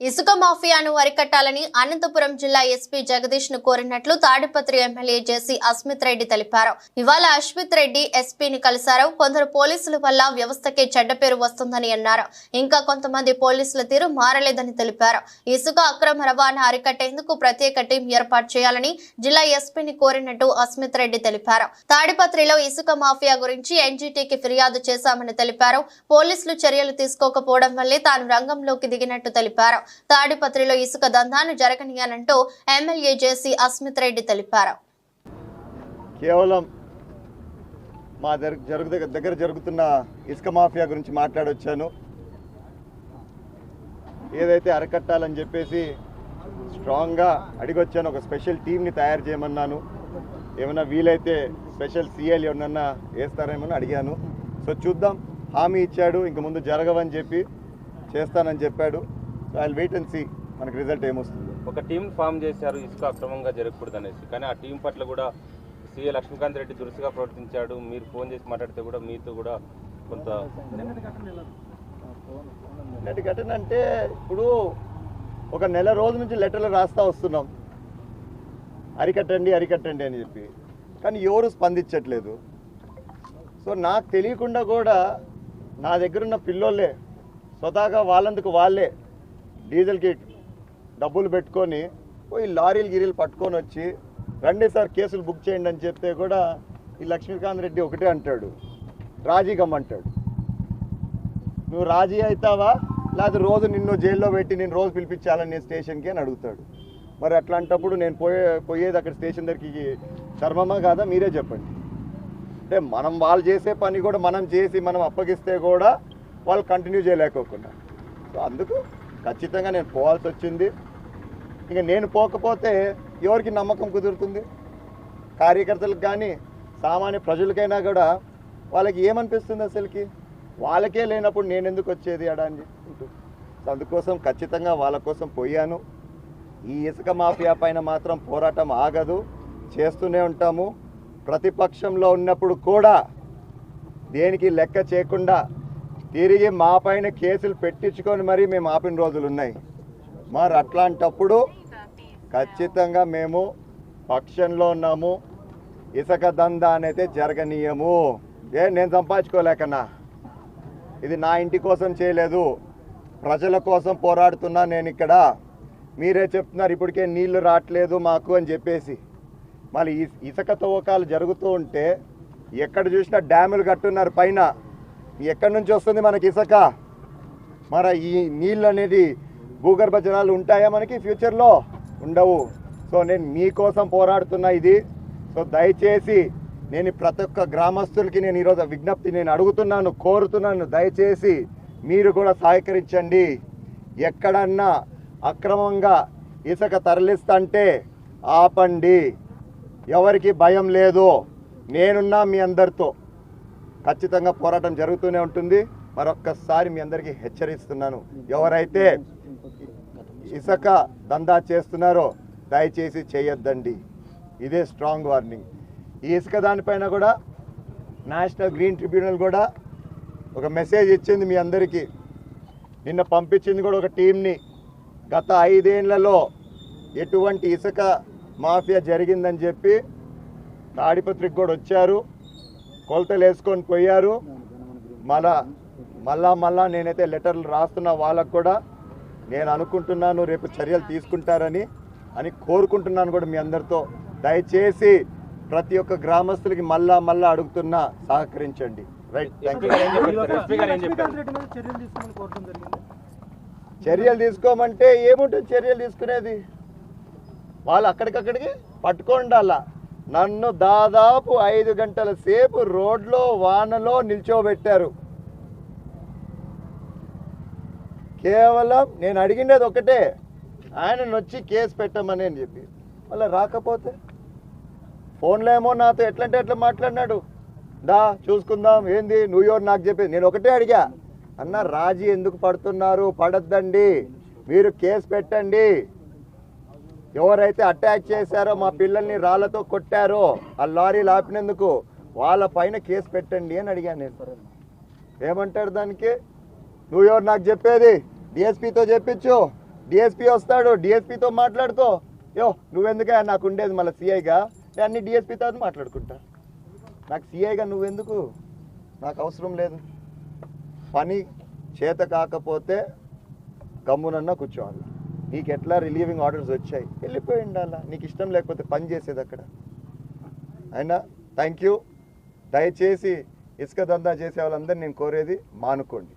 ఇసుక మాఫియాను అరికట్టాలని అనంతపురం జిల్లా ఎస్పీ జగదీష్ను కోరినట్లు Tadipatri M L A J C Asmith Reddy తెలిపారు. ఇవాళ అస్మిత్ రెడ్డి ఎస్పీని కలిశారు. కొందరు పోలీసుల వల్ల వ్యవస్థకే చెడ్డ పేరు వస్తుందని అన్నారు. ఇంకా కొంతమంది పోలీసుల తీరు మారలేదని తెలిపారు. ఇసుక అక్రమ రవాణా అరికట్టేందుకు ప్రత్యేక టీం ఏర్పాటు చేయాలని జిల్లా ఎస్పీని కోరినట్టు అస్మిత్ రెడ్డి తెలిపారు. తాడిపత్రిలో ఇసుక మాఫియా గురించి ఎన్జీటీకి ఫిర్యాదు చేశామని తెలిపారు. పోలీసులు చర్యలు తీసుకోకపోవడం వల్లే తాను రంగంలోకి దిగినట్టు తెలిపారు. తాడిపత్రిలో ఇసుక దందాను జరగనీయనంటూ M L A J C Asmith Reddy తెలిపారు. కేవలం మా జరుగు దగ్గర- దగ్గర జరుగుతున్న ఇసుక మాఫియా గురించి మాట్లాడొచ్చాను. ఏదైతే అరకట్టాలని చెప్పేసి స్ట్రాంగ్గా అడిగొచ్చాను ఒక స్పెషల్ టీమ్ని తయారు చేయమన్నాను. ఏమైనా వీలైతే స్పెషల్ సీఎల్ ఎవరన్నా వేస్తారేమో అని అడిగాను. సో చూద్దాం. హామీ ఇచ్చాడు ఇంక ముందు జరగవని చెప్పి చేస్తానని చెప్పాడు. So I wait and see మనకి రిజల్ట్ ఏమొస్తుంది. ఒక టీం ఫామ్ చేశారు ఇసుక అక్రమంగా జరగకూడదు అనేసి కానీ ఆ టీం పట్ల కూడా సీఏ లక్ష్మీకాంత్ రెడ్డి దురుసుగా ప్రవర్తించాడు. మీరు ఫోన్ చేసి మాట్లాడితే కూడా మీతో కూడా కొంత నిన్నటి ఘటన అంటే ఇప్పుడు ఒక నెల రోజు నుంచి లెటర్లు రాస్తా వస్తున్నాం. అరికట్టండి అరికట్టండి అని చెప్పి. కానీ ఎవరు స్పందించట్లేదు. సో నాకు తెలియకుండా కూడా నా దగ్గరున్న పిల్లోళ్ళే స్వతహాగా వాళ్ళందుకు వాళ్ళే డీజిల్కి డబ్బులు పెట్టుకొని పోయి లారీలు గిరీలు పట్టుకొని వచ్చి రండి సార్ కేసులు బుక్ చేయండి అని చెప్తే కూడా ఈ లక్ష్మీకాంత్ రెడ్డి ఒకటే అంటాడు. రాజీ గమ్మంటాడు నువ్వు రాజీ అవుతావా? లేకపోతే రోజు నిన్ను జైల్లో పెట్టి నేను రోజు పిలిపించాలని నేను స్టేషన్కి అని అడుగుతాడు. మరి అట్లాంటప్పుడు నేను పోయే పోయేది అక్కడ స్టేషన్ దగ్గరికి చర్మమా కాదా? మీరే చెప్పండి. అంటే మనం వాళ్ళు చేసే పని కూడా మనం చేసి మనం అప్పగిస్తే కూడా వాళ్ళు కంటిన్యూ చేయలేకోకుండా సో అందుకు ఖచ్చితంగా నేను పోవాల్సి వచ్చింది. ఇక నేను పోకపోతే ఎవరికి నమ్మకం కుదురుతుంది? కార్యకర్తలకు కానీ సామాన్య ప్రజలకైనా కూడా వాళ్ళకి ఏమనిపిస్తుంది అసలుకి? వాళ్ళకే లేనప్పుడు నేను ఎందుకు వచ్చేది అడా అని సో అందుకోసం ఖచ్చితంగా వాళ్ళ కోసం పోయాను. ఈ ఇసుక మాఫియా పైన మాత్రం పోరాటం ఆగదు. చేస్తూనే ఉంటాము. ప్రతిపక్షంలో ఉన్నప్పుడు కూడా దేనికి లెక్క చేయకుండా తిరిగి మా పైన కేసులు పెట్టించుకొని మరీ మేము ఆపిన రోజులు ఉన్నాయి. మరి అట్లాంటప్పుడు ఖచ్చితంగా మేము పక్షంలో ఉన్నాము. ఇసుక దందా అనేది జరగనీయము. ఏ నేను సంపాదించుకోలేకన్నా ఇది నా ఇంటి కోసం చేయలేదు. ప్రజల కోసం పోరాడుతున్నా నేను ఇక్కడ. మీరే చెప్తున్నారు ఇప్పటికే నీళ్ళు రావట్లేదు మాకు అని చెప్పేసి. మళ్ళీ ఇసుక తవ్వకాలు జరుగుతూ ఉంటే ఎక్కడ చూసినా డ్యాములు కట్టున్నారు పైన. ఎక్కడి నుంచి వస్తుంది మనకి ఇసుక? మరి ఈ నీళ్ళు అనేది భూగర్భ జలాలు ఉంటాయా మనకి? ఫ్యూచర్లో ఉండవు. సో నేను మీకోసం పోరాడుతున్నా ఇది. సో దయచేసి నేను ప్రతి ఒక్క గ్రామస్తులకి నేను ఈరోజు విజ్ఞప్తి నేను అడుగుతున్నాను కోరుతున్నాను. దయచేసి మీరు కూడా సహకరించండి. ఎక్కడన్నా అక్రమంగా ఇసుక తరలిస్తుంటే ఆపండి. ఎవరికి భయం లేదు. నేనున్నా మీ అందరితో. ఖచ్చితంగా పోరాటం జరుగుతూనే ఉంటుంది. మరొక్కసారి మీ అందరికీ హెచ్చరిస్తున్నాను. ఎవరైతే ఇసుక దందా చేస్తున్నారో దయచేసి చేయొద్దండి. ఇదే స్ట్రాంగ్ వార్నింగ్ ఈ ఇసుక దానిపైన కూడా నేషనల్ గ్రీన్ ట్రిబ్యునల్ కూడా ఒక మెసేజ్ ఇచ్చింది మీ అందరికీ. నిన్న పంపించింది కూడా ఒక టీంని గత ఐదేళ్ళలో ఎటువంటి ఇసుక మాఫియా జరిగిందని చెప్పి తాడిపత్రికి కూడా వచ్చారు. కొలతలు వేసుకొని పోయారు. మళ్ళా మళ్ళా మళ్ళా నేనైతే లెటర్లు రాస్తున్న వాళ్ళకు కూడా నేను అనుకుంటున్నాను రేపు చర్యలు తీసుకుంటారని అని కోరుకుంటున్నాను కూడా మీ అందరితో. దయచేసి ప్రతి ఒక్క గ్రామస్తులకి మళ్ళా మళ్ళా అడుగుతున్నా సహకరించండి. రైట్ చర్యలు తీసుకోమంటే ఏముంటుంది చర్యలు తీసుకునేది? వాళ్ళు అక్కడికక్కడికి పట్టుకోండి అలా నన్ను దాదాపు ఐదు గంటల సేపు రోడ్లో వానలో నిల్చోబెట్టారు. కేవలం నేను అడిగినది ఒకటే ఆయన వచ్చి కేసు పెట్టమని అని చెప్పి. మళ్ళీ రాకపోతే? ఫోన్లో ఏమో నాతో ఎట్లంటే ఎట్లా మాట్లాడినాడు. దా చూసుకుందాం ఏంది నువ్వు నాకు చెప్పేది. నేను ఒకటే అడిగా. అన్న రాజీ ఎందుకు పడుతున్నారు? పడద్దండి. మీరు కేసు పెట్టండి. ఎవరైతే అటాక్ చేశారో మా పిల్లల్ని రాళ్ళతో కొట్టారో ఆ లారీలు ఆపినందుకు వాళ్ళ పైన కేసు పెట్టండి అని అడిగాను నేను. ఏమంటారు దానికి? నువ్వు ఎవరు నాకు చెప్పేది? డిఎస్పీతో చెప్పించు. డిఎస్పీ వస్తాడు డిఎస్పీతో మాట్లాడుకో. యో నువ్వెందుకే? నాకు ఉండేది మళ్ళీ సిఐగా. నేను అన్ని డిఎస్పీతో మాట్లాడుకుంటా. నాకు సిఐగా నువ్వెందుకు? నాకు అవసరం లేదు. పని చేత కాకపోతే గమ్మునన్నా కూర్చోవాలి. నీకు ఎట్లా రిలీవింగ్ ఆర్డర్స్ వచ్చాయి? వెళ్ళిపోయి ఉండాలా నీకు ఇష్టం లేకపోతే పని చేసేది అక్కడ. అయినా థ్యాంక్ యూ దయచేసి ఇసుక దందా చేసే వాళ్ళందరినీ నేను కోరేది మానుకోండి.